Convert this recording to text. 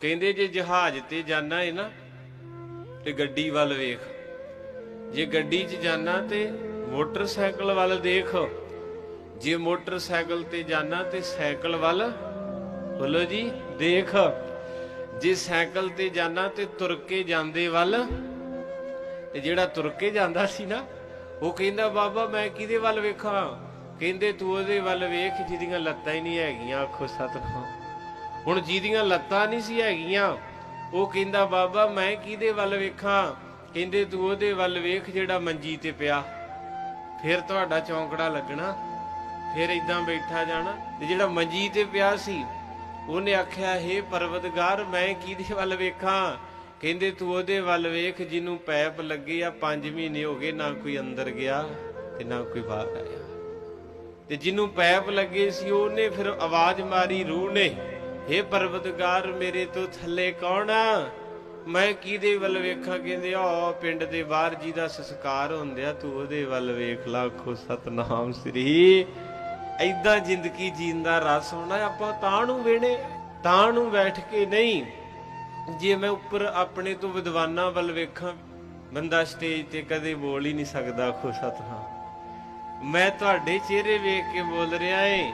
ਕਹਿੰਦੇ ਜੇ ਜਹਾਜ਼ ਤੇ ਜਾਣਾ ਹੈ ਨਾ, ਤੇ ਗੱਡੀ ਵੱਲ ਵੇਖ। ਜੇ ਗੱਡੀ 'ਚ ਜਾਣਾ ਤੇ ਮੋਟਰਸਾਈਕਲ ਵੱਲ ਦੇਖ। ਜੇ ਮੋਟਰਸਾਈਕਲ ਤੇ ਜਾਣਾ ਤੇ ਸਾਈਕਲ ਵੱਲ, ਬੋਲੋ ਜੀ, ਦੇਖ। ਜੇ ਸਾਈਕਲ ਤੇ ਜਾਣਾ ਤੇ ਤੁਰ ਕੇ ਜਾਂਦੇ ਵੱਲ, ਤੇ ਜਿਹੜਾ ਤੁਰ ਕੇ ਜਾਂਦਾ ਸੀ ਨਾ, ਉਹ ਕਹਿੰਦਾ, ਬਾਬਾ, ਮੈਂ ਕਿਹਦੇ ਵੱਲ ਵੇਖਾਂ? ਕਹਿੰਦੇ, ਤੂੰ ਉਹਦੇ ਵੱਲ ਵੇਖ, ਜਿਹਦੀਆਂ ਲੱਤਾਂ ਹੀ ਨਹੀਂ ਹੈਗੀਆਂ, ਆਖੋ ਸਤਿਨਾਮ। ਹੁਣ ਜਿਹਦੀਆਂ ਲੱਤਾਂ ਨਹੀਂ ਸੀ ਹੈਗੀਆਂ, ਉਹ ਕਹਿੰਦਾ, ਬਾਬਾ, ਮੈਂ ਕਿਹਦੇ ਵੱਲ ਵੇਖਾਂ? ਕਹਿੰਦੇ, ਤੂੰ ਉਹਦੇ ਵੱਲ ਵੇਖ ਜਿਹੜਾ ਮੰਜੀ ਤੇ ਪਿਆ। ਫਿਰ ਤੁਹਾਡਾ ਚੌਂਕੜਾ ਲੱਗਣਾ, ਫਿਰ ਇਦਾਂ ਬੈਠਾ ਜਾਣਾ। ਤੇ ਜਿਹੜਾ ਮੰਜੀ ਤੇ ਪਿਆ ਸੀ, ਉਹਨੇ ਆਖਿਆ, ਹੇ ਪਰਵਤਗਾਰ, ਮੈਂ ਕਿਹਦੇ ਵੱਲ ਵੇਖਾਂ? ਕਹਿੰਦੇ, ਤੂੰ ਉਹਦੇ ਵੱਲ ਵੇਖ, ਜਿਹਨੂੰ ਪੈਪ ਲੱਗੇ ਆ 5 ਮਹੀਨੇ ਹੋ ਗਏ, ਨਾ ਕੋਈ ਅੰਦਰ ਗਿਆ ਤੇ ਨਾ ਕੋਈ ਬਾਹਰ ਆਇਆ। ਤੇ ਜਿਹਨੂੰ ਪੈਪ ਲੱਗੇ ਸੀ, ਉਹਨੇ ਫਿਰ ਆਵਾਜ਼ ਮਾਰੀ, ਰੂਹ ਨੇ। ਹੇ ਪਰਵਤਗਾਰ, ਮੇਰੇ ਤੋਂ ਥੱਲੇ ਕੌਣ ਆ? ਮੈਂ ਕਿਹਦੇ ਵੱਲ ਵੇਖਾਂ? ਕਹਿੰਦੇ ਆ ਪਿੰਡ ਦੇ ਬਾਹਰ ਜੀ ਦਾ ਸੰਸਕਾਰ ਹੁੰਦਿਆ ਤੂੰ ਉਹਦੇ ਵੱਲ ਵੇਖ ਲੱਖੋ ਸਤਨਾਮ ਸ੍ਰੀ। ਐਦਾਂ ਜ਼ਿੰਦਗੀ ਜੀਣ ਦਾ ਰਸ ਹੋਣਾ, ਆਪਾਂ ਤਾਂ ਨੂੰ ਵੇਣੇ ਤਾਂ ਨੂੰ ਬੈਠ ਕੇ ਨਹੀਂ। ਜੇ ਮੈਂ ਉੱਪਰ ਆਪਣੇ ਤੋਂ ਵਿਦਵਾਨਾਂ ਵੱਲ ਵੇਖਾਂ, ਬੰਦਾ ਸਟੇਜ ਤੇ ਕਦੇ ਬੋਲ ਹੀ ਨਹੀਂ ਸਕਦਾ ਖੋ ਸਤਨਾਮ। ਮੈਂ ਤੁਹਾਡੇ ਚਿਹਰੇ ਵੇਖ ਕੇ ਬੋਲ ਰਿਹਾ ਏ।